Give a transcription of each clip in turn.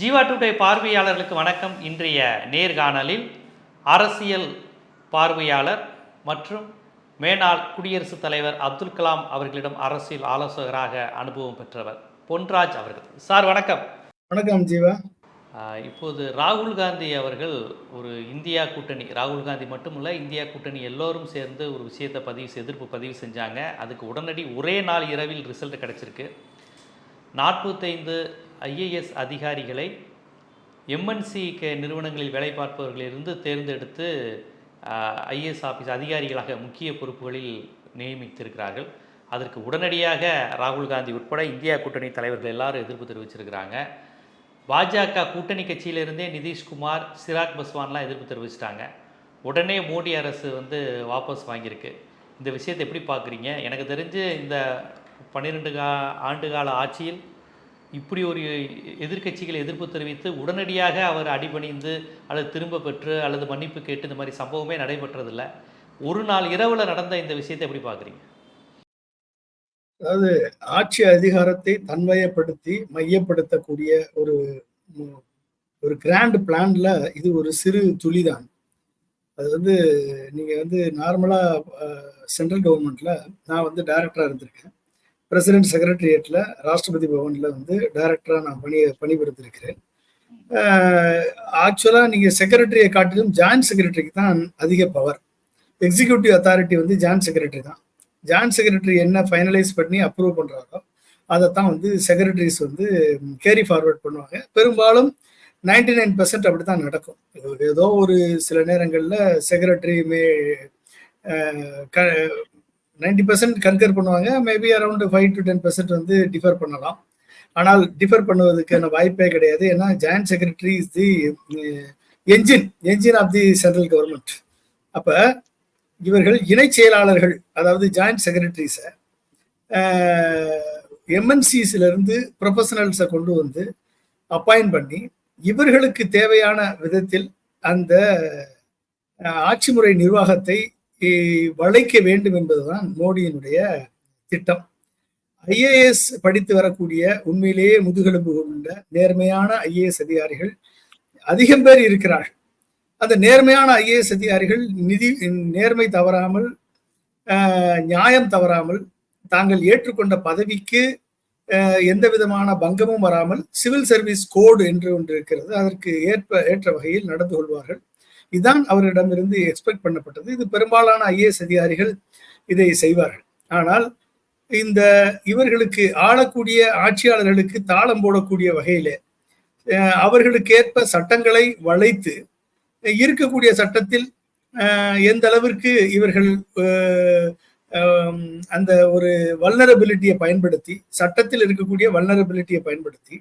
Jeeva today பார்வையாளர்களுக்கு வணக்கம். இன்றைய நேர்காணலில் அரசியல் பார்வையாளர் மற்றும் மேனாள் குடியரசுத் தலைவர் அப்துல் கலாம் அவர்களிடம் அரசியல் ஆலோசகராக அனுபவம் பெற்றவர் பொன்ராஜ் அவர்கள். சார் வணக்கம். வணக்கம் ஜீவா. இப்போது ராகுல் காந்தி அவர்கள் ஒரு இந்தியா கூட்டணி ராகுல் காந்தி மட்டுமல்ல இந்தியா கூட்டணி எல்லோரும் சேர்ந்து ஒரு விஷயத்தை பதிவு எதிர்ப்பு பதிவு செஞ்சாங்க. அதுக்கு உடனடி ஒரே நாள் இரவில் ரிசல்ட் கிடச்சிருக்கு. நாற்பத்தைந்து ஐஏஎஸ் அதிகாரிகளை எம்என்சி நிறுவனங்களில் வேலை பார்ப்பவர்களிலிருந்து தேர்ந்தெடுத்து ஐஏஎஸ் ஆஃபீஸ் அதிகாரிகளாக முக்கிய பொறுப்புகளில் நியமித்திருக்கிறார்கள். அதற்கு உடனடியாக ராகுல் காந்தி உட்பட இந்தியா கூட்டணி தலைவர்கள் எல்லாரும் எதிர்ப்பு தெரிவிச்சிருக்கிறாங்க. பாஜக கூட்டணி கட்சியிலிருந்தே நிதிஷ்குமார் சிராக் பஸ்வான்லாம் எதிர்ப்பு தெரிவிச்சிட்டாங்க. உடனே மோடி அரசு வந்து வாபஸ் வாங்கியிருக்கு. இந்த விஷயத்தை எப்படி பார்க்குறீங்க? எனக்கு தெரிஞ்சு இந்த பன்னிரெண்டு கா ஆண்டு கால ஆட்சியில் இப்படி ஒரு எதிர்க்கட்சிகள் எதிர்ப்பு தெரிவித்து உடனடியாக அவர் அடிபணிந்து அல்லது திரும்ப பெற்று அல்லது மன்னிப்பு கேட்டு இந்த மாதிரி சம்பவமே நடைபெற்றதில்லை. ஒரு நாள் இரவில் நடந்த இந்த விஷயத்தை எப்படி பார்க்குறீங்க? அதாவது ஆட்சி அதிகாரத்தை தன்மையப்படுத்தி மையப்படுத்தக்கூடிய ஒரு ஒரு கிராண்ட் பிளான்ல இது ஒரு சிறு துளிதான். அது வந்து நீங்கள் வந்து நார்மலாக சென்ட்ரல் கவர்மெண்ட்ல நான் வந்து டைரக்டராக இருந்திருக்கேன். பிரசிடென்ட் செக்ரட்டரியேட்டில் ராஷ்டிரபதி பவனில் வந்து டைரக்டராக நான் பணி பணிபுரித்திருக்கிறேன் ஆக்சுவலாக நீங்கள் செக்ரட்டரியை காட்டிலும் ஜாயின்ட் செக்ரட்டரிக்கு தான் அதிக பவர் எக்ஸிகியூட்டிவ் அத்தாரிட்டி வந்து ஜாயின்ட் செக்ரட்டரி தான். ஜாயின்ட் செக்ரட்டரி என்ன ஃபைனலைஸ் பண்ணி அப்ரூவ் பண்றாரோ அதைத்தான் வந்து செக்ரட்டரிஸ் வந்து கேரி ஃபார்வர்ட் பண்ணுவாங்க. பெரும்பாலும் நைன்டி நைன் பர்சன்ட் அப்படி தான் நடக்கும். ஏதோ ஒரு சில நேரங்களில் secretary may ninety percent concur பண்ணுவாங்க. Maybe around five to ten percent வந்து டிஃபர் பண்ணலாம். ஆனால் டிஃபர் பண்ணுவதற்கான வாய்ப்பே கிடையாது. ஏன்னா joint secretary is the engine engine of the central government அப்போ இவர்கள் இணை செயலாளர்கள் அதாவது ஜாயிண்ட் செக்ரட்டரிஸை எம்என்சிஸ்ல இருந்து ப்ரொஃபஷனல்ஸை கொண்டு வந்து அப்பாயிண்ட் பண்ணி இவர்களுக்கு தேவையான விதத்தில் அந்த eh, ஆட்சி முறை நிர்வாகத்தை வளைக்க வேண்டும் என்பதுதான் மோடியினுடைய திட்டம். ஐஏஎஸ் படித்து வரக்கூடிய உண்மையிலேயே முதுகெலும்பு உள்ள நேர்மையான ஐஏஎஸ் அதிகாரிகள் அதிகம் பேர் இருக்கிறார்கள். அந்த நேர்மையான ஐஏஎஸ் அதிகாரிகள் நிதி நேர்மை தவறாமல் நியாயம் தவறாமல் தாங்கள் ஏற்றுக்கொண்ட பதவிக்கு எந்த விதமான பங்கமும் வராமல் சிவில் சர்வீஸ் கோடு என்று ஒன்று இருக்கிறது அதற்கு ஏற்ப ஏற்ற வகையில் நடந்து கொள்வார்கள். இதுதான் அவரிடமிருந்து எக்ஸ்பெக்ட் பண்ணப்பட்டது. இது பெரும்பாலான ஐஏஎஸ் அதிகாரிகள் இதை செய்வார்கள். ஆனால் இந்த இவர்களுக்கு ஆளக்கூடிய ஆட்சியாளர்களுக்கு தாளம் போடக்கூடிய வகையிலே அவர்களுக்கேற்ப சட்டங்களை வளைத்து இருக்கக்கூடிய சட்டத்தில் எந்த அளவிற்கு இவர்கள் அந்த ஒரு வல்னரபிலிட்டியை பயன்படுத்தி சட்டத்தில் இருக்கக்கூடிய வல்னரபிலிட்டியை பயன்படுத்தி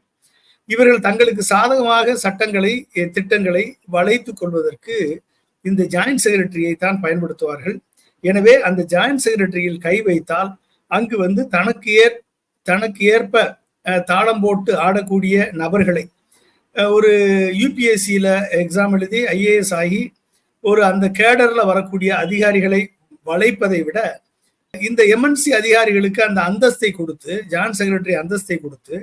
இவர்கள் தங்களுக்கு சாதகமாக சட்டங்களை திட்டங்களை வளைத்து கொள்வதற்கு இந்த ஜாயிண்ட் செக்ரட்டரியை தான் பயன்படுத்துவார்கள். எனவே அந்த ஜாயிண்ட் செக்ரட்டரியில் கை வைத்தால் அங்கு வந்து தனக்கு ஏற் தனக்கு ஏற்ப தாளம் போட்டு ஆடக்கூடிய நபர்களை ஒரு யூபிஎஸ்சியில் எக்ஸாம் எழுதி ஐஏஎஸ் ஆகி ஒரு அந்த கேடரில் வரக்கூடிய அதிகாரிகளை வளைப்பதை விட இந்த எம்என்சி அதிகாரிகளுக்கு அந்த அந்தஸ்தை கொடுத்து ஜாயின்ட் செக்ரட்டரி அந்தஸ்தை கொடுத்து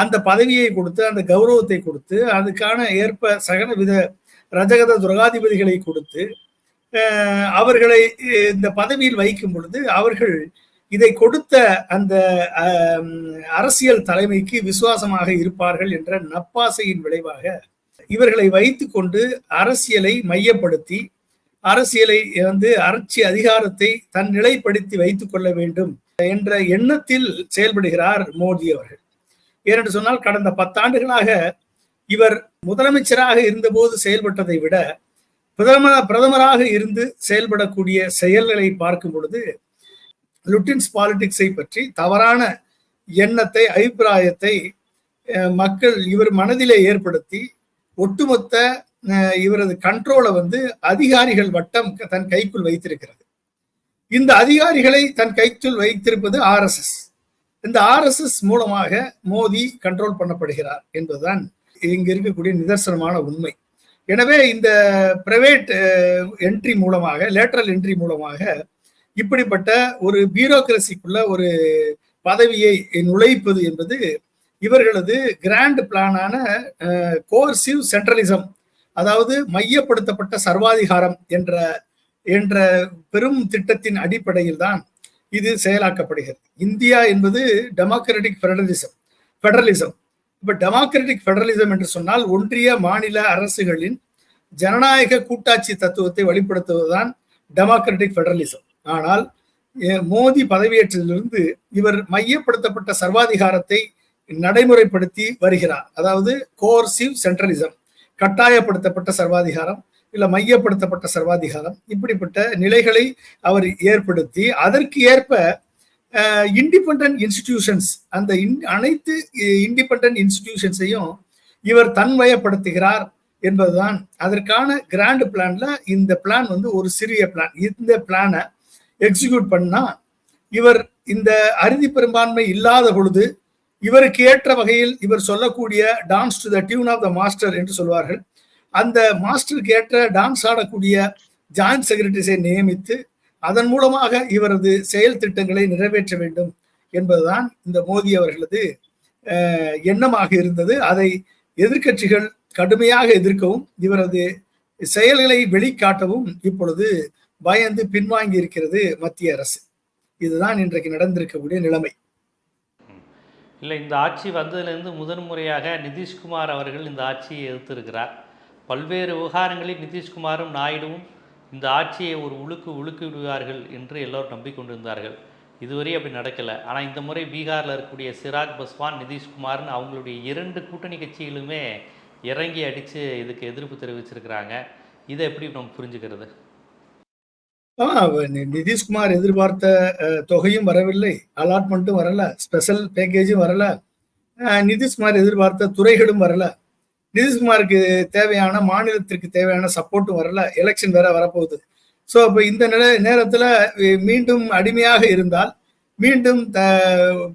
அந்த பதவியை கொடுத்து அந்த கௌரவத்தை கொடுத்து அதுக்கான ஏற்ப சகன வித ரஜகத துரகாதிபதிகளை கொடுத்து அவர்களை இந்த பதவியில் வைக்கும் பொழுது அவர்கள் இதை கொடுத்த அந்த அரசியல் தலைமைக்கு விசுவாசமாக இருப்பார்கள் என்ற நப்பாசையின் விளைவாக இவர்களை வைத்துக்கொண்டு அரசியலை மையப்படுத்தி அரசியலை வந்து அரட்சி அதிகாரத்தை தன் நிலைப்படுத்தி வைத்துக் கொள்ள வேண்டும் என்ற எண்ணத்தில் செயல்படுகிறார் மோடி அவர்கள். ஏனென்று சொன்னால் கடந்த பத்தாண்டுகளாக இவர் முதலமைச்சராக இருந்தபோது செயல்பட்டதை விட பிரதம பிரதமராக இருந்து செயல்படக்கூடிய செயல்களை பார்க்கும் பொழுது லுட்டின்ஸ் பாலிடிக்ஸை பற்றி தவறான எண்ணத்தை அபிப்பிராயத்தை மக்கள் இவர் மனதிலே ஏற்படுத்தி ஒட்டுமொத்த இவரது கண்ட்ரோலை வந்து அதிகாரிகள் வட்டம் தன் கைக்குள் வைத்திருக்கிறது. இந்த அதிகாரிகளை தன் கைக்குள் வைத்திருப்பது ஆர்எஸ்எஸ் இந்த ஆர்எஸ்எஸ் மூலமாக மோடி கண்ட்ரோல் பண்ணப்படுகிறார் என்பதுதான் இங்கு இருக்கக்கூடிய நிதர்சனமான உண்மை. எனவே இந்த பிரைவேட் என்ட்ரி eh, மூலமாக லேட்டரல் என்ட்ரி மூலமாக இப்படிப்பட்ட ஒரு பியூரோக்ரஸிக்குள்ள ஒரு பதவியை நுழைப்பது என்பது இவர்களது கிராண்ட் பிளானான கோர்சிவ் சென்ட்ரலிசம் அதாவது மையப்படுத்தப்பட்ட சர்வாதிகாரம் என்ற என்ற பெரும் திட்டத்தின் அடிப்படையில் தான் இது செயலாக்கப்படுகிறது. இந்தியா என்பது டெமோக்ராட்டிக் ஃபெடரலிசம் ஃபெடரலிசம் இப்ப டெமோக்ராட்டிக் ஃபெடரலிசம் என்று சொன்னால் ஒன்றிய மாநில அரசுகளின் ஜனநாயக கூட்டாட்சி தத்துவத்தை வெளிப்படுத்துவதுதான் டெமோக்ராட்டிக் ஃபெடரலிசம் ஆனால் மோடி பதவியேற்றதிலிருந்து இவர் மையப்படுத்தப்பட்ட சர்வாதிகாரத்தை நடைமுறைப்படுத்தி வருகிறார். அதாவது கோர்சிவ் சென்ட்ரலிசம் கட்டாயப்படுத்தப்பட்ட சர்வாதிகாரம் இல்ல மையப்படுத்தப்பட்ட சர்வாதிகாரம் இப்படிப்பட்ட நிலைகளை அவர் ஏற்படுத்தி அதற்கு ஏற்ப இண்டிபெண்ட் இன்ஸ்டிடியூஷன்ஸ் அந்த அனைத்து இண்டிபெண்ட் இன்ஸ்டிடியூஷன்ஸையும் இவர் தன்மயப்படுத்துகிறார் என்பதுதான். அதற்கான கிராண்ட் பிளான்ல இந்த பிளான் வந்து ஒரு சிறிய பிளான் இந்த பிளானை எக்ஸிக்யூட் பண்ணா இவர் இந்த அறுதி பெரும்பான்மை இல்லாத பொழுது இவருக்கு ஏற்ற வகையில் இவர் சொல்லக்கூடிய dance to the tune of the master என்று சொல்வார்கள். அந்த மாஸ்டருக்கு ஏற்ற டான்ஸ் ஆடக்கூடிய ஜாயிண்ட் செக்ரட்டரிஸை நியமித்து அதன் மூலமாக இவரது செயல் திட்டங்களை நிறைவேற்ற வேண்டும் என்பதுதான் இந்த மோடி அவர்களது எண்ணமாக இருந்தது. அதை எதிர்கட்சிகள் கடுமையாக எதிர்க்கவும் இவரது செயல்களை வெளிக்காட்டவும் இப்பொழுது பயந்து பின்வாங்கி இருக்கிறது மத்திய அரசு. இதுதான் இன்றைக்கு நடந்திருக்கக்கூடிய நிலைமை. இல்லை இந்த ஆட்சி வந்ததிலிருந்து முதன் முறையாக நிதிஷ்குமார் அவர்கள் இந்த ஆட்சியை எதிர்த்திருக்கிறார். பல்வேறு விவகாரங்களில் நிதிஷ்குமாரும் நாயுடுவும் இந்த ஆட்சியை ஒரு உழுக்கு உழுக்கு விடுவார்கள் என்று எல்லோரும் நம்பிக்கொண்டிருந்தார்கள். இதுவரை அப்படி நடக்கலை. ஆனால் இந்த முறை பீகாரில் இருக்கக்கூடிய சிராக் பஸ்வான் நிதிஷ்குமார்னு அவங்களுடைய இரண்டு கூட்டணி கட்சிகளுமே இறங்கி அடித்து இதுக்கு எதிர்ப்பு தெரிவிச்சிருக்கிறாங்க. இதை எப்படி நம்ம புரிஞ்சுக்கிறது? நிதிஷ்குமார் எதிர்பார்த்த தொகையும் வரவில்லை. அலாட்மெண்ட்டும் வரல. ஸ்பெஷல் பேக்கேஜும் வரல. நிதிஷ்குமார் எதிர்பார்த்த துறைகளும் வரல. நிதிஷ்குமாருக்கு தேவையான மாநிலத்திற்கு தேவையான சப்போர்ட்டும் வரல எலெக்ஷன் வேற வரப்போகுது. ஸோ இப்போ இந்த நில நேரத்தில் மீண்டும் அடிமையாக இருந்தால் மீண்டும் த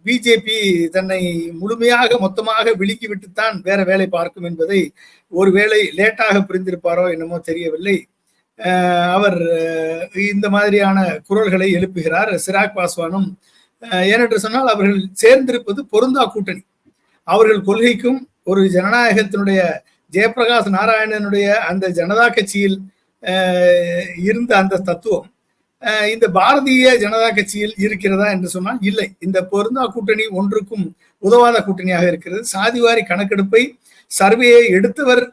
பிஜேபி தன்னை முழுமையாக மொத்தமாக விழுக்கி விட்டுத்தான் வேற வேலை பார்க்கும் என்பதை ஒருவேளை லேட்டாக புரிந்திருப்பாரோ என்னமோ தெரியவில்லை. அவர் இந்த மாதிரியான குரல்களை எழுப்புகிறார் சிராக் பாஸ்வானும். ஏனென்று சொன்னால் அவர்கள் சேர்ந்திருப்பது பொருந்தா கூட்டணி. அவர்கள் கொள்கைக்கும் ஒரு ஜனநாயகத்தினுடைய ஜெயபிரகாஷ் நாராயணனுடைய அந்த ஜனதா கட்சியில் இருந்த அந்த தத்துவம் இந்த பாரதிய ஜனதா கட்சியில் இருக்கிறதா என்று சொன்னால் இல்லை. இந்த பொருந்தா கூட்டணி ஒன்றுக்கும் உதவாத கூட்டணியாக இருக்கிறது. சாதிவாரி கணக்கெடுப்பை சர்வேயை எடுத்தவர்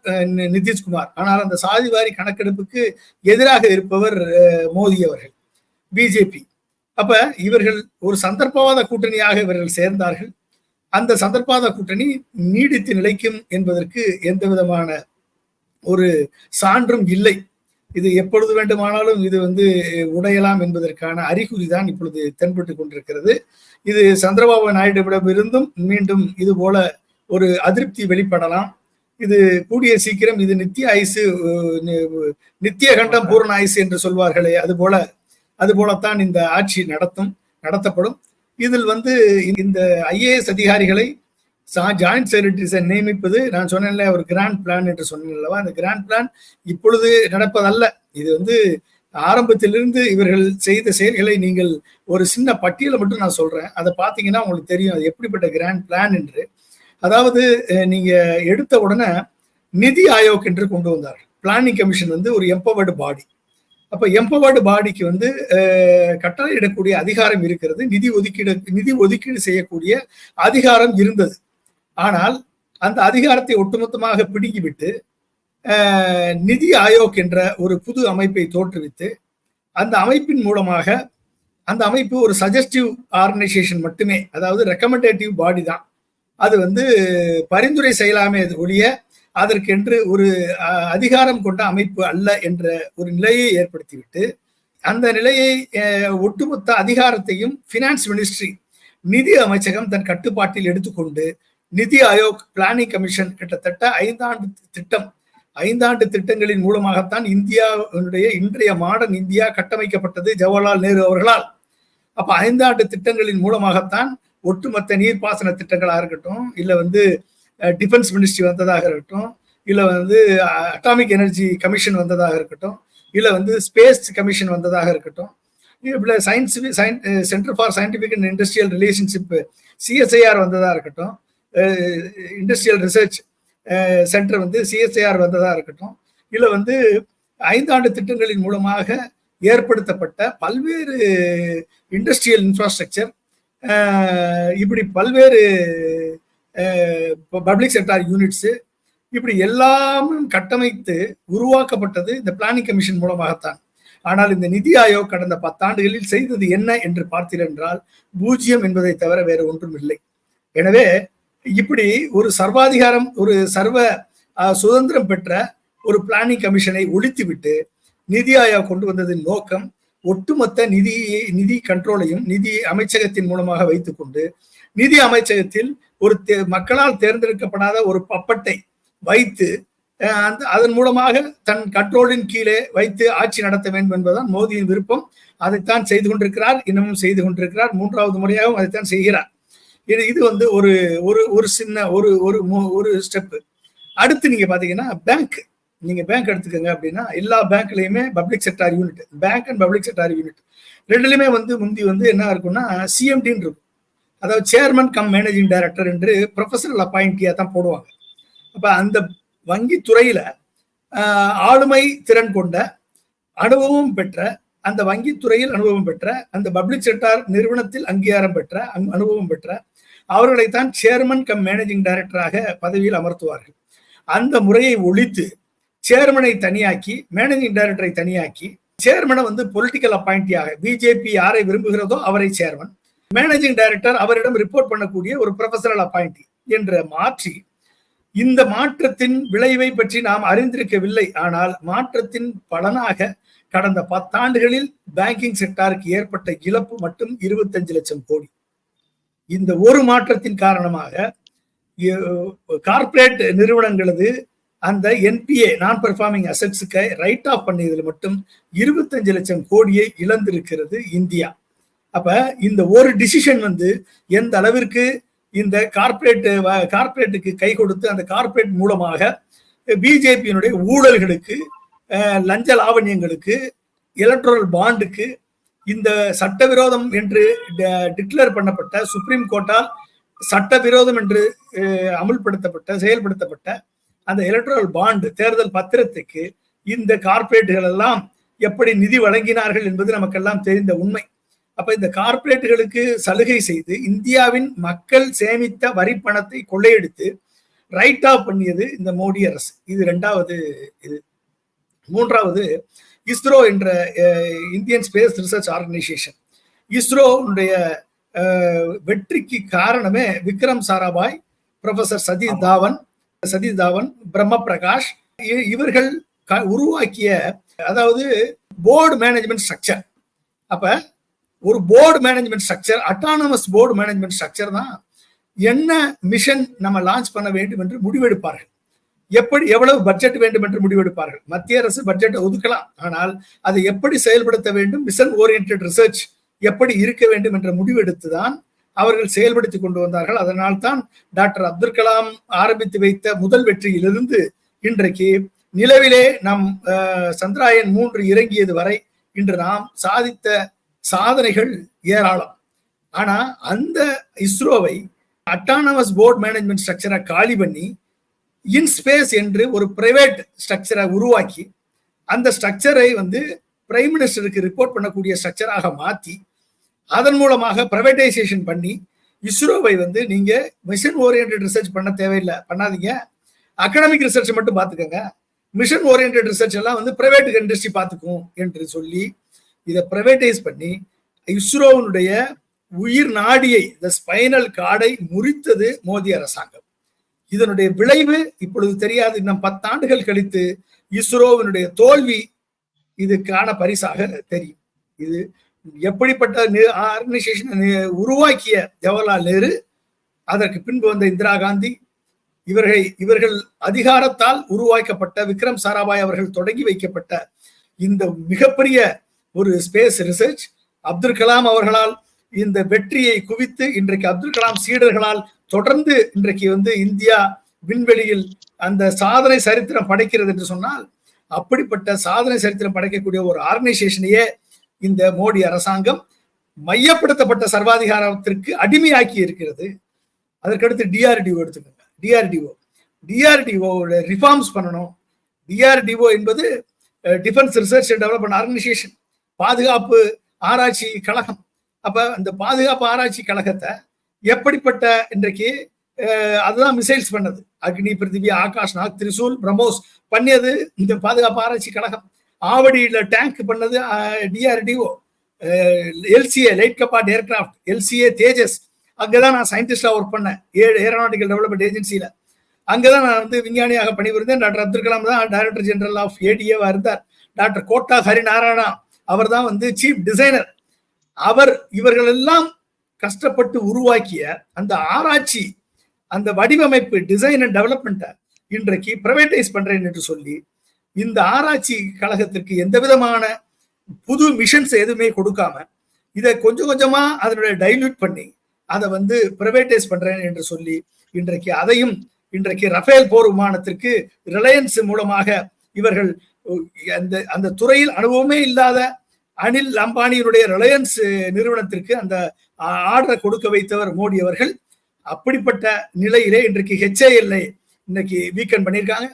நிதிஷ்குமார். ஆனால் அந்த சாதிவாரி கணக்கெடுப்புக்கு எதிராக இருப்பவர் மோடி அவர்கள் பிஜேபி அப்ப இவர்கள் ஒரு சந்தர்ப்பவாத கூட்டணியாக இவர்கள் சேர்ந்தார்கள். அந்த சந்தர்ப்பாத கூட்டணி நீடித்து நிலைக்கும் என்பதற்கு எந்த விதமான ஒரு சான்றும் இல்லை. இது எப்பொழுது வேண்டுமானாலும் இது வந்து உடையலாம் என்பதற்கான அறிகுறி தான் இப்பொழுது தென்பட்டு கொண்டிருக்கிறது. இது சந்திரபாபு நாயுடுவிடமிருந்தும் மீண்டும் இது போல ஒரு அதிருப்தி வெளிப்படலாம். இது கூடிய சீக்கிரம் இது நித்திய ஆயுசு நித்திய கண்டம் பூர்ண ஆயுசு என்று சொல்வார்களே அது போல அது போலத்தான் இந்த ஆட்சி நடத்தும் நடத்தப்படும். இதில் வந்து இந்த ஐஏஎஸ் அதிகாரிகளை ஜாயிண்ட் செக்ரட்டரிஸை நியமிப்பது நான் சொன்னேன்ல ஒரு கிராண்ட் பிளான் என்று சொன்னேன் அந்த கிராண்ட் பிளான் இப்பொழுது நடப்பதல்ல. இது வந்து ஆரம்பத்திலிருந்து இவர்கள் செய்த செயல்களை நீங்கள் ஒரு சின்ன பட்டியலை மட்டும் நான் சொல்றேன். அதை பார்த்தீங்கன்னா உங்களுக்கு தெரியும் அது எப்படிப்பட்ட கிராண்ட் பிளான் என்று. அதாவது நீங்க எடுத்த உடனே நிதி ஆயோக் என்று கொண்டு வந்தார் பிளானிங் கமிஷன் வந்து ஒரு எம்பவர்டு பாடி அப்ப எம்பவர்டு பாடிக்கு வந்து கட்டளையிடக்கூடிய அதிகாரம் இருக்கிறது. நிதி ஒதுக்கீடு நிதி ஒதுக்கீடு செய்யக்கூடிய அதிகாரம் இருந்தது. ஆனால் அந்த அதிகாரத்தை ஒட்டுமொத்தமாக பிடுங்கிவிட்டு நிதி ஆயோக் என்ற ஒரு புது அமைப்பை தோற்றுவித்து அந்த அமைப்பின் மூலமாக அந்த அமைப்பு ஒரு சஜஸ்டிவ் ஆர்கனைசேஷன் மட்டுமே அதாவது ரெக்கமெண்டேட்டிவ் பாடி தான். அது வந்து பரிந்துரை செய்யலாமே ஒழிய அதற்கென்று ஒரு அதிகாரம் கொண்ட அமைப்பு அல்ல என்ற ஒரு நிலையை ஏற்படுத்திவிட்டு அந்த நிலையை ஒட்டுமொத்த அதிகாரத்தையும் பினான்ஸ் மினிஸ்ட்ரி நிதி அமைச்சகம் தன் கட்டுப்பாட்டில் எடுத்துக்கொண்டு நிதி ஆயோக் பிளானிங் கமிஷன் கிட்டத்தட்ட ஐந்தாண்டு திட்டம் ஐந்தாண்டு திட்டங்களின் மூலமாகத்தான் இந்தியாவுடைய இன்றைய மாடர்ன் இந்தியா கட்டமைக்கப்பட்டது ஜவஹர்லால் நேரு அவர்களால். அப்ப ஐந்தாண்டு திட்டங்களின் மூலமாகத்தான் ஒட்டுமொத்த நீர்ப்பாசன திட்டங்களாக இருக்கட்டும் இல்லை வந்து டிஃபென்ஸ் மினிஸ்ட்ரி வந்ததாக இருக்கட்டும் இல்லை வந்து அட்டாமிக் எனர்ஜி கமிஷன் வந்ததாக இருக்கட்டும் இல்லை வந்து ஸ்பேஸ் கமிஷன் வந்ததாக இருக்கட்டும் இப்படி science centre for scientific and industrial relationship CSIR வந்ததாக இருக்கட்டும் இண்டஸ்ட்ரியல் ரிசர்ச் சென்டர் வந்து சிஎஸ்ஐஆர் வந்ததாக இருக்கட்டும் இல்லை வந்து ஐந்தாண்டு திட்டங்களின் மூலமாக ஏற்படுத்தப்பட்ட பல்வேறு இண்டஸ்ட்ரியல் இன்ஃப்ராஸ்ட்ரக்சர் இப்படி பல்வேறு பப்ளிக் செக்டார் யூனிட்ஸு இப்படி எல்லாமும் கட்டமைத்து உருவாக்கப்பட்டது இந்த பிளானிங் கமிஷன் மூலமாகத்தான். ஆனால் இந்த நிதி ஆயோக் கடந்த பத்தாண்டுகளில் செய்தது என்ன என்று பார்த்தீரென்றால் பூஜ்ஜியம் என்பதை தவிர வேறு ஒன்றும் இல்லை எனவே இப்படி ஒரு சர்வாதிகாரம் ஒரு சர்வ சுதந்திரம் பெற்ற ஒரு பிளானிங் கமிஷனை ஒழித்துவிட்டு நிதி ஆயோக் கொண்டு வந்ததின் நோக்கம் ஒட்டுமொத்த நிதி நிதி கண்ட்ரோலையும் நிதி அமைச்சகத்தின் மூலமாக வைத்துக்கொண்டு நிதி அமைச்சகத்தில் ஒரு மக்களால் தேர்ந்தெடுக்கப்படாத ஒரு பப்பட்டை வைத்து அந்த அதன் மூலமாக தன் கண்ட்ரோலின் கீழே வைத்து ஆட்சி நடத்த வேண்டும் என்பதுதான் மோடியின் விருப்பம். அதைத்தான் செய்து கொண்டிருக்கிறார் இன்னமும் செய்து கொண்டிருக்கிறார் மூன்றாவது முறையாகவும் அதைத்தான் செய்கிறார். இது இது வந்து ஒரு ஒரு ஒரு சின்ன ஒரு ஒரு ஒரு ஸ்டெப்பு அடுத்து நீங்க பாத்தீங்கன்னா பேங்க் நீங்க பேங்க் எடுத்துக்கோங்க அப்படின்னா எல்லா பேங்க்லயுமே public sector unit bank and public sector unit ரெண்டுலயுமே வந்து முந்தி வந்து என்ன இருக்கும்னா சிஎம்டின்னு இருக்கும். அதாவது சேர்மன் கம் மேனேஜிங் டைரக்டர் என்று ப்ரொஃபஷனல் அப்பாயிண்டியாக தான் போடுவாங்க. அப்போ அந்த வங்கி துறையில் ஆளுமை திறன் கொண்ட அனுபவம் பெற்ற அந்த வங்கித்துறையில் அனுபவம் பெற்ற அந்த பப்ளிக் செக்டார் நிறுவனத்தில் அங்கீகாரம் பெற்ற அனுபவம் பெற்ற அவர்களைத்தான் சேர்மன் கம் மேனேஜிங் டைரக்டராக பதவியில் அமர்த்துவார்கள். அந்த முறையை ஒழித்து சேர்மனை தனியாக்கி மேனேஜிங் டைரக்டரை தனியாக்கி சேர்மனை வந்து பொலிட்டிக்கல் அப்பாயிண்டியாக பிஜேபி யாரை விரும்புகிறதோ அவரை சேர்மன் மேனேஜிங் டைரக்டர் அவரிடம் ரிப்போர்ட் பண்ணக்கூடிய ஒரு ப்ரொஃபஷனல் அப்பாயிண்டி என்ற மாற்றி இந்த மாற்றத்தின் விளைவை பற்றி நாம் அறிந்திருக்கவில்லை. ஆனால் மாற்றத்தின் பலனாக கடந்த பத்தாண்டுகளில் பேங்கிங் செக்டாருக்கு ஏற்பட்ட இழப்பு மட்டும் இருபத்தஞ்சு லட்சம் கோடி. இந்த ஒரு மாற்றத்தின் காரணமாக கார்ப்பரேட் நிறுவனங்களது அந்த என்பிஏ நான் பெர்ஃபார்மிங் அசட்ஸுக்கு ரைட் ஆஃப் பண்ணியதில் மட்டும் இருபத்தஞ்சு லட்சம் கோடியை இழந்திருக்கிறது இந்தியா. அப்ப இந்த ஒரு டிசிஷன் வந்து எந்த அளவிற்கு இந்த கார்பரேட் கார்பரேட்டுக்கு கை கொடுத்து அந்த கார்ப்பரேட் மூலமாக பிஜேபியினுடைய ஊழல்களுக்கு லஞ்ச லாவண்யங்களுக்கு எலக்ட்ரல் பாண்டுக்கு இந்த சட்டவிரோதம் என்று டிக்ளேர் பண்ணப்பட்ட சுப்ரீம் கோர்ட்டால் சட்டவிரோதம் என்று அமுல்படுத்தப்பட்ட செயல்படுத்தப்பட்ட அந்த எலக்ட்ரல் பாண்டு தேர்தல் பத்திரத்துக்கு இந்த கார்பரேட்டுகள் எல்லாம் எப்படி நிதி வழங்கினார்கள் என்பது நமக்கெல்லாம் தெரிந்த உண்மை. அப்ப இந்த கார்ப்பரேட்டுகளுக்கு சலுகை செய்து இந்தியாவின் மக்கள் சேமித்த வரி பணத்தை கொள்ளையடித்து ரைட் ஆஃப் பண்ணியது இந்த மோடி அரசு. இது ரெண்டாவது இது. மூன்றாவது இஸ்ரோ என்ற இந்தியன் ஸ்பேஸ் ரிசர்ச் ஆர்கனைசேஷன். இஸ்ரோனுடைய வெற்றிக்கு காரணமே விக்ரம் சாராபாய் ப்ரொஃபசர் சதீஷ் தாவன் சதீஷ் தாவன் பிரம்ம பிரகாஷ் இவர்கள் உருவாக்கிய அதாவது போர்டு மேனேஜ்மெண்ட் ஸ்ட்ரக்சர் அப்ப ஒரு board management structure autonomous board management structure தான் என்ன மிஷன் நம்ம லான்ச் பண்ண வேண்டும் என்று முடிவெடுப்பார்கள். எப்படி எவ்வளவு பட்ஜெட் வேண்டும் என்று முடிவெடுப்பார்கள்? மத்திய அரசு பட்ஜெட்டை ஒதுக்கலாம். ஆனால் அதை எப்படி செயல்படுத்த வேண்டும்? மிஷன் ஓரியன்ட் ரிசர்ச் எப்படி இருக்க வேண்டும் என்ற முடிவெடுத்துதான் அவர்கள் செயல்படுத்தி கொண்டு வந்தார்கள். அதனால் தான் டாக்டர் அப்துல் கலாம் ஆரம்பித்து வைத்த முதல் வெற்றியிலிருந்து இன்றைக்கு நிலவிலே நம் சந்திராயன் மூன்று இறங்கியது வரை இன்று நாம் சாதித்த சாதனைகள் ஏராளம். ஆனா அந்த இஸ்ரோவை அட்டானமஸ் போர்ட் மேனேஜ்மெண்ட் ஸ்ட்ரக்சரை காலி பண்ணி இன்ஸ்பேஸ் என்று ஒரு பிரைவேட் ஸ்ட்ரக்சரை உருவாக்கி அந்த ஸ்ட்ரக்சரை வந்து பிரைம் மினிஸ்டருக்கு ரிப்போர்ட் பண்ணக்கூடிய ஸ்ட்ரக்சராக மாற்றி அதன் மூலமாக பிரைவேடைசேஷன் பண்ணி இஸ்ரோவை வந்து நீங்க மிஷன் ஓரியன்ட் ரிசர்ச் பண்ண தேவையில்லை. பண்ணாதீங்க. அகடமிக் ரிசர்ச் மட்டும் பார்த்துக்கோங்க. மிஷன் ஓரியன்ட் ரிசர்ச் எல்லாம் வந்து பிரைவேட் இண்டஸ்ட்ரி பார்த்துக்கும் என்று சொல்லி இதை ப்ரைவேட்டைஸ் பண்ணி இஸ்ரோவினுடைய உயிர் நாடியை இந்த ஸ்பைனல் கார்டை முறித்தது மோடி அரசாங்கம். இதனுடைய விளைவு இப்பொழுது தெரியாது. இன்னும் பத்தாண்டுகள் கழித்து இஸ்ரோவினுடைய தோல்வி இதுக்கான பரிசாக தெரியும். இது எப்படிப்பட்ட ஆர்கனைசேஷன் உருவாக்கிய ஜவஹர்லால் நேரு அதற்கு பின்பு வந்த இந்திரா காந்தி இவர்கள் இவர்கள் அதிகாரத்தால் உருவாக்கப்பட்ட விக்ரம் சாராபாய் அவர்கள் தொடங்கி வைக்கப்பட்ட இந்த மிகப்பெரிய ஒரு ஸ்பேஸ் ரிசர்ச் அப்துல் கலாம் அவர்களால் இந்த வெற்றியை குவித்து இன்றைக்கு அப்துல் கலாம் சீடர்களால் தொடர்ந்து இன்றைக்கு வந்து இந்தியா விண்வெளியில் அந்த சாதனை சரித்திரம் படைக்கிறது என்று சொன்னால் அப்படிப்பட்ட சாதனை சரித்திரம் படைக்கக்கூடிய ஒரு ஆர்கனைசேஷனையே இந்த மோடி அரசாங்கம் மையப்படுத்தப்பட்ட சர்வாதிகாரத்திற்கு அடிமையாக்கி இருக்கிறது. அதற்கடுத்து டிஆர்டிஓ எடுத்துக்கோங்க. டிஆர்டிஓ டிஆர்டிஓட ரிஃபார்ம்ஸ் பண்ணணும். டிஆர்டிஓ என்பது defence research and development organisation பாதுகாப்பு ஆராய்ச்சி கழகம். அப்ப அந்த பாதுகாப்பு ஆராய்ச்சி கழகத்தை எப்படிப்பட்ட இன்றைக்கு அதுதான் மிசைல்ஸ் பண்ணது. அக்னி பிருத்திவி ஆகாஷ் நாக் திரிசூல் பிரம்மோஸ் பண்ணியது இந்த பாதுகாப்பு ஆராய்ச்சி கழகம். ஆவடியில டேங்க் பண்ணது DRDO LCA light combat aircraft LCA Tejas அங்கதான் நான் சயின்டிஸ்டா ஒர்க் பண்ணேன். ஏழு ஏரோனாட்டிக்கல் டெவலப்மெண்ட் ஏஜென்சியில அங்கதான் நான் வந்து விஞ்ஞானியாக பணிபுரிந்தேன். டாக்டர் அப்துல் கலாம் தான் டைரக்டர் ஜெனரல் ஆஃப் ஏடிஏவா இருந்தார். டாக்டர் கோட்டா ஹரிநாராயணா அவர் தான் வந்து சீஃப் டிசைனர் அவர் இவர்கள் எல்லாம் கஷ்டப்பட்டு உருவாக்கிய அந்த ஆராய்ச்சி அந்த வடிவமைப்பு டிசைன் அண்ட் டெவலப்மெண்ட்டை இன்றைக்கு பிரைவேட்டைஸ் பண்றேன் என்று சொல்லி இந்த ஆராய்ச்சி கழகத்திற்கு எந்த விதமான புது மிஷன்ஸ் எதுவுமே கொடுக்காம இதை கொஞ்சம் கொஞ்சமா அதனுடைய டைல்யூட் பண்ணி அதை வந்து பிரைவேட்டைஸ் பண்றேன் என்று சொல்லி இன்றைக்கு அதையும் இன்றைக்கு ரஃபேல் போர் விமானத்திற்கு ரிலையன்ஸ் மூலமாக இவர்கள் அந்த அந்த துறையில் அனுபவமே இல்லாத அனில் அம்பானியினுடைய ரிலையன்ஸ் நிறுவனத்திற்கு அந்த ஆர்டரை கொடுக்க வைத்தவர் மோடி அவர்கள் அப்படிப்பட்ட நிலையிலே இன்றைக்கு ஹெச்ஏஎல்ஐ இன்னைக்கு வீக்கெண்ட் பண்ணியிருக்காங்க.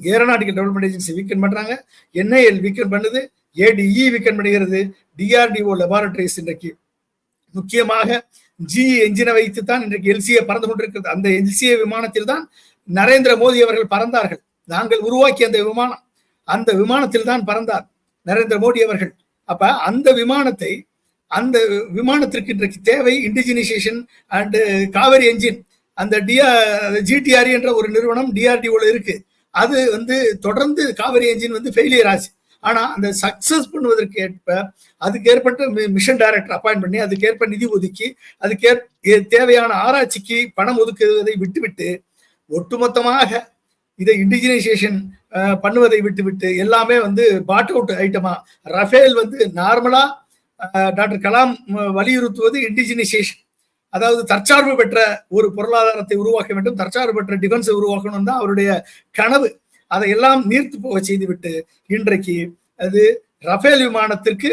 ஏரோநாட்டிக்கல் டெவலப்மெண்ட் ஏஜென்சி வீக்கெண்ட் பண்றாங்க. என்ஐஎல் வீக்கெண்ட் பண்ணுது. ஏடிஇ வீக்கெண்ட் பண்ணுகிறது. டிஆர்டிஓ லெபார்டரிஸ் இன்றைக்கு முக்கியமாக ஜி என்ஜினை வைத்து தான் இன்றைக்கு எல்சிஏ பறந்து கொண்டிருக்கிறது. அந்த எல்சிஏ விமானத்தில் தான் நரேந்திர மோடி அவர்கள் பறந்தார்கள். நாங்கள் உருவாக்கிய அந்த விமானம் அந்த விமானத்தில் தான் பறந்தார் நரேந்திர மோடி அவர்கள். அப்ப அந்த விமானத்தை அந்த விமானத்திற்கு இன்றைக்கு தேவை இண்டிஜினைசேஷன் அண்டு காவேரி என்ஜின் அந்த டிஆர் ஜிடிஆர் என்ற ஒரு நிறுவனம் டிஆர்டிஓல இருக்கு. அது வந்து தொடர்ந்து காவேரி என்ஜின் வந்து ஃபெயிலியர் ஆச்சு. ஆனா அந்த சக்சஸ் பண்ணுவதற்கு ஏற்ப அதுக்கு ஏற்பட்ட மிஷன் டைரக்டர் அப்பாயிண்ட் பண்ணி அதுக்கேற்ப நிதி ஒதுக்கி அதுக்கு தேவையான ஆராய்ச்சிக்கு பணம் ஒதுக்குவதை விட்டுவிட்டு ஒட்டுமொத்தமாக இதை இண்டிஜினைசேஷன் பண்ணுவதை விட்டுவிட்டு எல்லாமே வந்து பாட் அவுட் ஐட்டமா ரஃபேல் வந்து நார்மலா டாக்டர் கலாம் வலியுறுத்துவது இண்டிஜினைசேஷன் அதாவது தற்சார்பு பெற்ற ஒரு பொருளாதாரத்தை உருவாக்க வேண்டும். தற்சார்பு பெற்ற டிஃபென்ஸை உருவாக்கணும் தான் அவருடைய கனவு. அதை எல்லாம் நீர்த்து போக செய்துவிட்டு இன்றைக்கு அது ரஃபேல் விமானத்திற்கு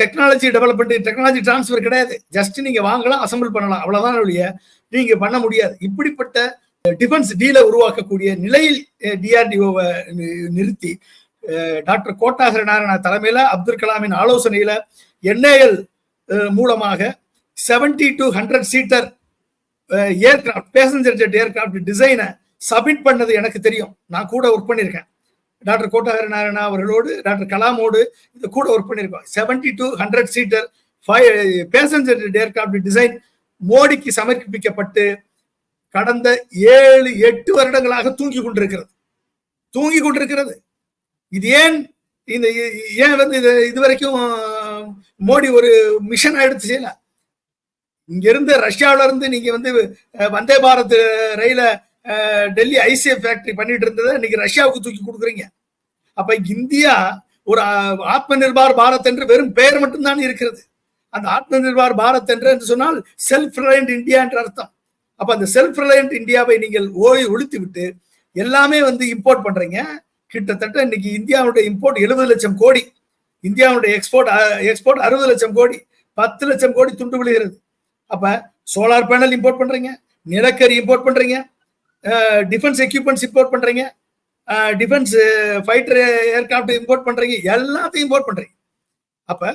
டெக்னாலஜி டெவலப்மெண்ட் டெக்னாலஜி டிரான்ஸ்ஃபர் கிடையாது. ஜஸ்ட் நீங்க வாங்கலாம் அசம்பிள் பண்ணலாம். அவ்வளவுதான் ஒழிய நீங்க பண்ண முடியாது. இப்படிப்பட்ட டிஃபென்ஸ் டீலை உருவாக்கக்கூடிய நிலையில் டிஆர்டிஓவை நிறுத்தி டாக்டர் கோட்டாகர நாராயண தலைமையில அப்துல் கலாமின் ஆலோசனையில என்ஏஎல் மூலமாக seventy to hundred seater aircraft passenger jet aircraft டிசைனை சப்மிட் பண்ணது எனக்கு தெரியும். நான் கூட ஒர்க் பண்ணியிருக்கேன் டாக்டர் கோட்டாகர நாராயணா அவர்களோடு டாக்டர் கலாமோடு இது கூட ஒர்க் பண்ணியிருக்கோம் seventy to hundred seater five passenger aircraft design மோடிக்கு சமர்ப்பிக்கப்பட்டு கடந்த ஏழு எட்டு வருடங்களாக தூங்கி கொண்டிருக்கிறது. தூங்கி கொண்டிருக்கிறது. இது ஏன் இந்த ஏன் வந்து இது இதுவரைக்கும் மோடி ஒரு மிஷன் எடுத்து செய்யல இங்கிருந்து ரஷ்யாவில இருந்து நீங்க வந்து வந்தே பாரத் ரயில டெல்லி ஐசிஎஃப் ஃபேக்டரி பண்ணிட்டு இருந்ததை இன்னைக்கு ரஷ்யாவுக்கு தூக்கி கொடுக்குறீங்க. அப்ப இந்தியா ஒரு ஆத்ம நிர்பார் பாரத் என்று வெறும் பெயர் மட்டும்தான் இருக்கிறது. அந்த ஆத்ம நிர்பார் பாரத் என்று என்று சொன்னால் செல்ஃப் ரிலையன்ட் இந்தியா என்ற அர்த்தம். அப்ப அந்த செல்ஃப் ரிலையன்ட் இந்தியாவை நீங்கள் ஓய் ஒழித்து விட்டு எல்லாமே வந்து இம்போர்ட் பண்றீங்க. கிட்டத்தட்ட இன்னைக்கு இந்தியாவுடைய இம்போர்ட் எழுபது லட்சம் கோடி. இந்தியாவுடைய எக்ஸ்போர்ட் எக்ஸ்போர்ட் அறுபது லட்சம் கோடி. பத்து லட்சம் கோடி துண்டு விழுகிறது. அப்ப சோலார் பேனல் இம்போர்ட் பண்றீங்க. நிலக்கரி இம்போர்ட் பண்றீங்க. டிஃபென்ஸ் எக்யூப்மெண்ட்ஸ் இம்போர்ட் பண்றீங்க. டிஃபென்ஸ் ஃபைட்டர் ஏர்கிராஃப்ட் இம்போர்ட் பண்றீங்க. எல்லாத்தையும் இம்போர்ட் பண்றீங்க. அப்ப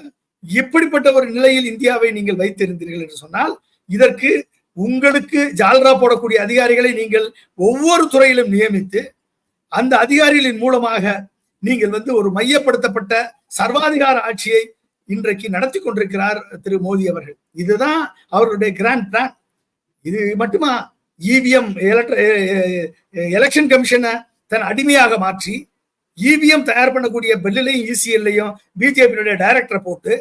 இப்படிப்பட்ட ஒரு நிலையில் இந்தியாவை நீங்கள் வைத்திருந்தீர்கள் என்று சொன்னால் இதற்கு உங்களுக்கு ஜால்ரா போடக்கூடிய அதிகாரிகளை நீங்கள் ஒவ்வொரு துறையிலும் நியமித்து அந்த அதிகாரிகளின் மூலமாக நீங்கள் வந்து ஒரு மையப்படுத்தப்பட்ட சர்வாதிகார ஆட்சியை இன்றைக்கு நடத்தி கொண்டிருக்கிறார் திரு மோடி அவர்கள். இதுதான் அவருடைய கிராண்ட் பிளான் இது மட்டுமா இவிஎம் எலெக்ஷன் கமிஷனை தன் அடிமையாக மாற்றி இவிஎம் தயார் பண்ணக்கூடிய பெல்லையும் இசிஎல்லையும் பிஜேபியினுடைய டைரக்டரை போட்டு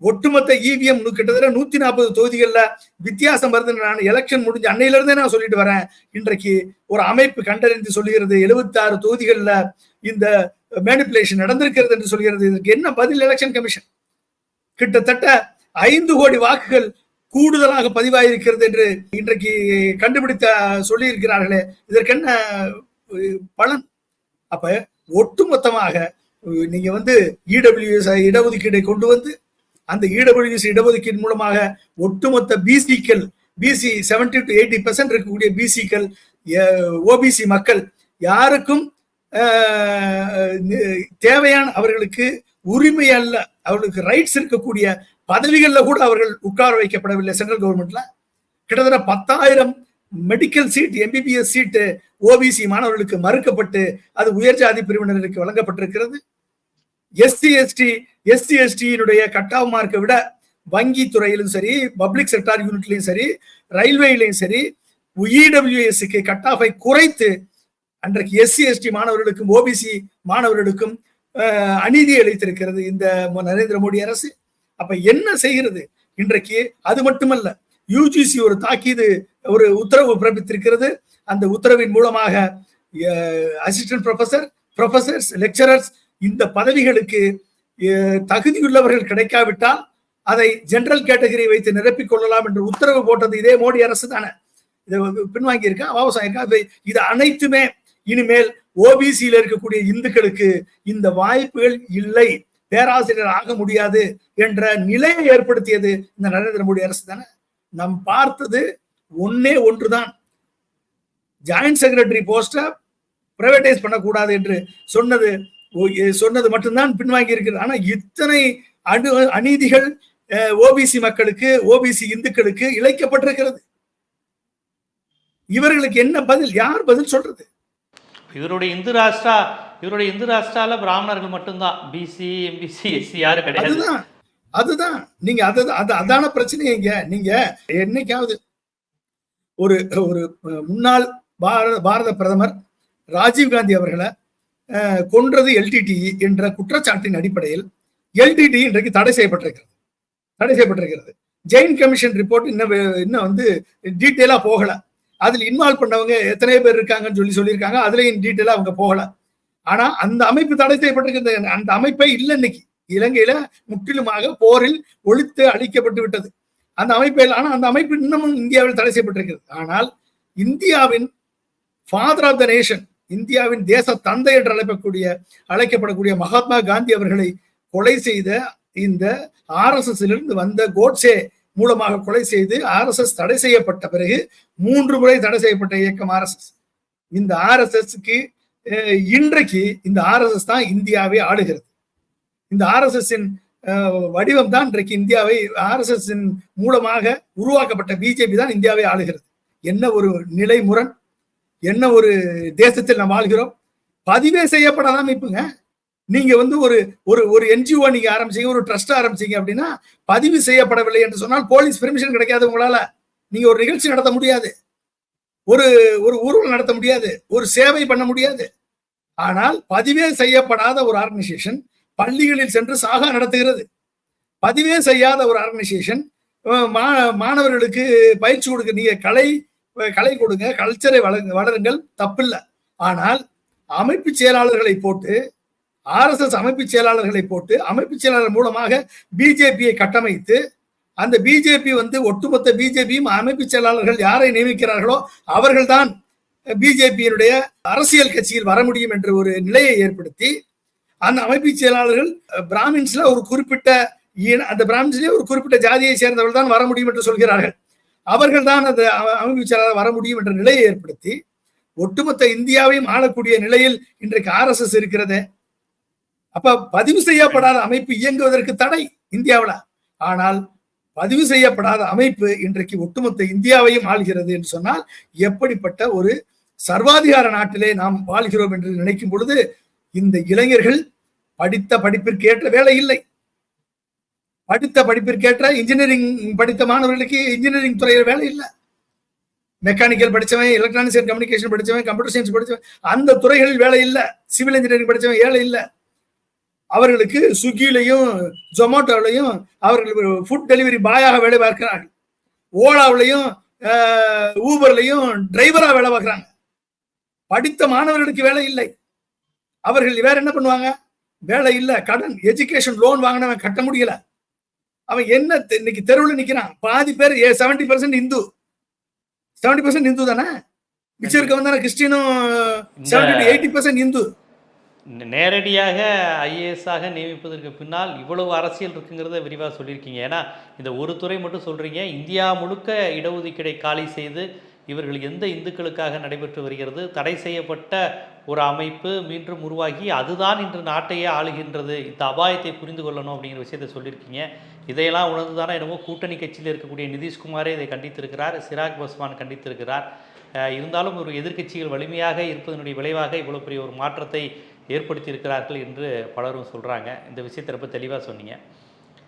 ஒட்டுமொத்த இவிஎம் கிட்டத்தட்ட நூத்தி நாற்பது தொகுதிகளில் வித்தியாசம் வருது நான் எலெக்ஷன் முடிஞ்ச அன்னையில இருந்தே நான் சொல்லிட்டு வரேன். இன்றைக்கு ஒரு அமைப்பு கண்டறிந்து சொல்லுகிறது எழுபத்தி ஆறு இந்த மேனிப்புலேஷன் நடந்திருக்கிறது என்று சொல்கிறது இதற்கு என்ன பதில் எலெக்ஷன் கமிஷன் கிட்டத்தட்ட ஐந்து கோடி வாக்குகள் கூடுதலாக பதிவாயிருக்கிறது என்று இன்றைக்கு கண்டுபிடித்த சொல்லியிருக்கிறார்களே. இதற்கென்ன பலன்? அப்ப ஒட்டுமொத்தமாக நீங்க வந்து இடபிள்யூஎஸ் இடஒதுக்கீடை கொண்டு வந்து அந்த இடபிள்யூஎஸ் இடஒதுக்கீடு மூலமாக ஒட்டுமொத்த பிசிக்கள் BC seventy to eighty percent இருக்கக்கூடிய பிசிக்கள் ஓபிசி மக்கள் யாருக்கும் தேவையான அவர்களுக்கு உரிமை அல்ல. அவர்களுக்கு ரைட்ஸ் இருக்கக்கூடிய பதவிகளில் கூட அவர்கள் உட்கார வைக்கப்படவில்லை சென்ட்ரல் கவர்மெண்ட்ல கிட்டத்தட்ட பத்தாயிரம் medical seat MBBS seat OBC மாணவர்களுக்கு மறுக்கப்பட்டு அது உயர் ஜாதி பிரிவினருக்கு வழங்கப்பட்டிருக்கிறது. எஸ்சி எஸ்டி எஸ்சி எஸ்டியினுடைய கட் ஆஃப் மார்க்கை விட வங்கி துறையிலும் சரி பப்ளிக் செக்டார் யூனிட்லையும் சரி ரயில்வேலையும் சரி இடபிள்யூஎஸ்க்கு கட் ஆஃபை குறைத்து அன்றைக்கு எஸ்சி எஸ்டி மாணவர்களுக்கும் ஓபிசி மாணவர்களுக்கும் அநீதி அளித்திருக்கிறது இந்த நரேந்திர மோடி அரசு. அப்ப என்ன செய்கிறது? இன்றைக்கு அது மட்டுமல்ல யூஜிசி ஒரு தாக்கீது ஒரு உத்தரவு பிறப்பித்திருக்கிறது. அந்த உத்தரவின் மூலமாக அசிஸ்டன்ட் ப்ரொஃபசர் ப்ரொஃபசர்ஸ் லெக்சரர்ஸ் இந்த பதவிகளுக்கு தகுதியுள்ளவர்கள் கிடைக்காவிட்டால் அதை ஜெனரல் கேட்டகரி வைத்து நிரப்பிக் கொள்ளலாம் என்று உத்தரவு போட்டது இதே மோடி அரசு தானே. இதை பின்வாங்கி இருக்கா விவசாயம் இருக்கா? இது அனைத்துமே இனிமேல் ஓபிசியில் இருக்கக்கூடிய இந்துக்களுக்கு இந்த வாய்ப்புகள் இல்லை. பேராசிரியர் ஆக முடியாது என்ற நிலையை ஏற்படுத்தியது இந்த நரேந்திர மோடி அரசு தானே. நாம் பார்த்தது ஒன்னே ஒன்றுதான். ஜாயிண்ட் செக்ரட்டரி போஸ்ட பிரைவேடைஸ் பண்ணக்கூடாது என்று சொன்னது சொன்னது மட்டும்தான் பின்வாங்கி இருக்கிறது ஆனா இத்தனை அணு அநீதிகள் ஓபிசி மக்களுக்கு ஓபிசி இந்துக்களுக்கு இழைக்கப்பட்டிருக்கிறது. இவர்களுக்கு என்ன பதில்? யார் பதில் சொல்றது? இவருடைய இந்து ராஷ்டிரா இவருடைய இந்து ராஷ்டிரால பிராமணர்கள் மட்டும்தான். பிசி எம்பிசி எஸ்சி யாரும் கிடையாது. அதுதான் அதுதான். நீங்க அது அது அதான பிரச்சனை இங்க. நீங்க என்னைக்காவது ஒரு ஒரு முன்னாள் பாரத பாரத பிரதமர் ராஜீவ் காந்தி அவர்களை கொன்றது எல்டிடி என்ற குற்றச்சாட்டின் அடிப்படையில் எல்டிடி இன்றைக்கு தடை செய்யப்பட்டிருக்கிறது. தடை செய்யப்பட்டிருக்கிறது. ஜெயின் கமிஷன் ரிப்போர்ட் இன்னும் இன்னும் வந்து டீட்டெயிலா போகல. அதில் இன்வால்வ் பண்ணவங்க எத்தனை பேர் இருக்காங்கன்னு சொல்லி சொல்லியிருக்காங்க. அதுலயும் டீட்டெயிலாக அவங்க போகல. ஆனா அந்த அமைப்பு தடை செய்யப்பட்டிருக்கிறது அந்த அமைப்பே இல்லை இன்னைக்கு. இலங்கையில முற்றிலுமாக போரில் ஒழித்து அழிக்கப்பட்டு விட்டது. அந்த அமைப்பில் ஆனால் அந்த அமைப்பு இன்னமும் இந்தியாவில் தடை செய்யப்பட்டிருக்கிறது. ஆனால் இந்தியாவின் ஃபாதர் ஆஃப் த நேஷன் இந்தியாவின் தேச தந்தை என்று அழைக்கக்கூடிய அழைக்கப்படக்கூடிய மகாத்மா காந்தி அவர்களை கொலை செய்த இந்த ஆர்எஸ்எஸ் இருந்து வந்த கோட்சே மூலமாக கொலை செய்து ஆர்எஸ்எஸ் தடை செய்யப்பட்ட பிறகு மூன்று முறை தடை செய்யப்பட்ட இயக்கம் ஆர்எஸ்எஸ். இந்த ஆர்எஸ்எஸ்க்கு இன்றைக்கு இந்த ஆர்எஸ்எஸ் தான் இந்தியாவை ஆடுகிறது இந்த ஆர்எஸ்எஸ்ஸின் வடிவம் தான் இன்றைக்கு இந்தியாவை ஆர்எஸ்எஸ் மூலமாக உருவாக்கப்பட்ட பிஜேபி தான் இந்தியாவை ஆளுகிறது. என்ன ஒரு நிலை முரண் என்ன ஒரு தேசத்தில் நாம் வாழ்கிறோம்? பதிவே செய்யப்படாத அமைப்புங்க நீங்க வந்து ஒரு ஒரு ஒரு என்ஜிஓ நீங்க ஆரம்பிச்சீங்க ஒரு ட்ரஸ்ட் ஆரம்பிச்சீங்க அப்படின்னா பதிவு செய்யப்படவில்லை என்று சொன்னால் போலீஸ் பெர்மிஷன் கிடைக்காது உங்களால. நீங்க ஒரு நிகழ்ச்சி நடத்த முடியாது. ஒரு ஒரு ஊர்வலம் நடத்த முடியாது. ஒரு சேவை பண்ண முடியாது. ஆனால் பதிவே செய்யப்படாத ஒரு ஆர்கனைசேஷன் பள்ளிகளில் சென்று சாகா நடத்துகிறது. பதிவே செய்யாத ஒரு ஆர்கனைசேஷன் மாணவர்களுக்கு பயிற்சி கொடுக்க நீங்க கலை கலை கொடுங்க கல்ச்சரை வளருங்க வளருங்கள். தப்பில்லை. ஆனால் அமைப்பு செயலாளர்களை போட்டு ஆர்எஸ்எஸ் அமைப்பு செயலாளர்களை போட்டு அமைப்பு செயலாளர் மூலமாக பிஜேபியை கட்டமைத்து அந்த பிஜேபி வந்து ஒட்டுமொத்த பிஜேபியும் அமைப்பு செயலாளர்கள் யாரை நியமிக்கிறார்களோ அவர்கள்தான் பிஜேபியினுடைய அரசியல் கட்சியில் வர முடியும் என்ற ஒரு நிலையை ஏற்படுத்தி அந்த அமைப்பு செயலாளர்கள் பிராமின்ஸ்ல ஒரு குறிப்பிட்ட அந்த பிராமின்ஸ்லேயே ஒரு குறிப்பிட்ட ஜாதியை சேர்ந்தவர்கள் தான் வர முடியும் என்று சொல்கிறார்கள். அவர்கள் தான் அந்த அமைப்பு வர முடியும் என்ற நிலையை ஏற்படுத்தி ஒட்டுமொத்த இந்தியாவையும் ஆளக்கூடிய நிலையில் இன்றைக்கு ஆர் எஸ் எஸ் இருக்கிறது. அப்ப பதிவு செய்யப்படாத அமைப்பு இயங்குவதற்கு தடை இந்தியாவில். ஆனால் பதிவு செய்யப்படாத அமைப்பு இன்றைக்கு ஒட்டுமொத்த இந்தியாவையும் ஆள்கிறது என்று சொன்னால் எப்படிப்பட்ட ஒரு சர்வாதிகார நாட்டிலே நாம் வாழ்கிறோம் என்று நினைக்கும் பொழுது இந்த இளைஞர்கள் படித்த படிப்பிற்கு ஏற்ற வேலை இல்லை. படித்த படிப்பிற்கேற்ற இன்ஜினியரிங் படித்த மாணவர்களுக்கு இன்ஜினியரிங் துறையில் வேலை இல்லை. மெக்கானிக்கல் படித்தவன் எலக்ட்ரானிக்ஸ் அண்ட் கம்யூனிகேஷன் படித்தவன் கம்ப்யூட்டர் சயின்ஸ் படித்தவன் அந்த துறைகளில் வேலை இல்லை. சிவில் இன்ஜினியரிங் படித்தவன் வேலை இல்லை. அவர்களுக்கு ஸ்விக்கியிலையும் ஜொமேட்டோவிலையும் அவர்கள் ஃபுட் டெலிவரி பாயாக வேலை பார்க்கிறார்கள். ஓலாவிலையும் ஊபர்லையும் டிரைவராக வேலை பார்க்குறாங்க. படித்த மாணவர்களுக்கு வேலை இல்லை. அவர்கள் வேற என்ன பண்ணுவாங்க? வேலை இல்லை. கடன் எஜுகேஷன் லோன் வாங்கினவன் கட்ட முடியல. அவன் என்ன இன்னைக்கு தெருவில் நிக்கிறான். பாதி பேர் seventy percent Hindu. Seventy percent Hindu தானே? மிச்சம் இருக்கவன் தானே கிறிஸ்டினும் செவன்டி எயிட்டி பர்சன்ட் இந்து. நேரடியாக ஐஏஎஸ்ஸாக நியமிப்பதற்கு பின்னால் இவ்வளவு அரசியல் இருக்குங்கிறத விரிவாக சொல்லியிருக்கீங்க. ஏன்னா இந்த ஒரு துறை மட்டும் சொல்கிறீங்க இந்தியா முழுக்க இடஒதுக்கீடை காலி செய்து இவர்கள் எந்த இந்துக்களுக்காக நடைபெற்று வருகிறது? தடை செய்யப்பட்ட ஒரு அமைப்பு மீண்டும் உருவாகி அதுதான் இன்று நாட்டையே ஆளுகின்றது. இந்த அபாயத்தை புரிந்து கொள்ளணும் அப்படிங்கிற விஷயத்தை சொல்லியிருக்கீங்க. இதையெல்லாம் உணர்ந்து தானே என்னமோ கூட்டணி கட்சியில் இருக்கக்கூடிய நிதிஷ்குமாரே இதை கண்டித்திருக்கிறார். சிராக் பஸ்வான் கண்டித்திருக்கிறார். இருந்தாலும் ஒரு எதிர்க்கட்சிகள் வலிமையாக இருப்பதனுடைய விளைவாக இவ்வளோ பெரிய ஒரு மாற்றத்தை ஏற்படுத்தியிருக்கிறார்கள் என்று பலரும் சொல்கிறாங்க இந்த விஷயத்தை ரொம்ப தெளிவாக சொன்னீங்க.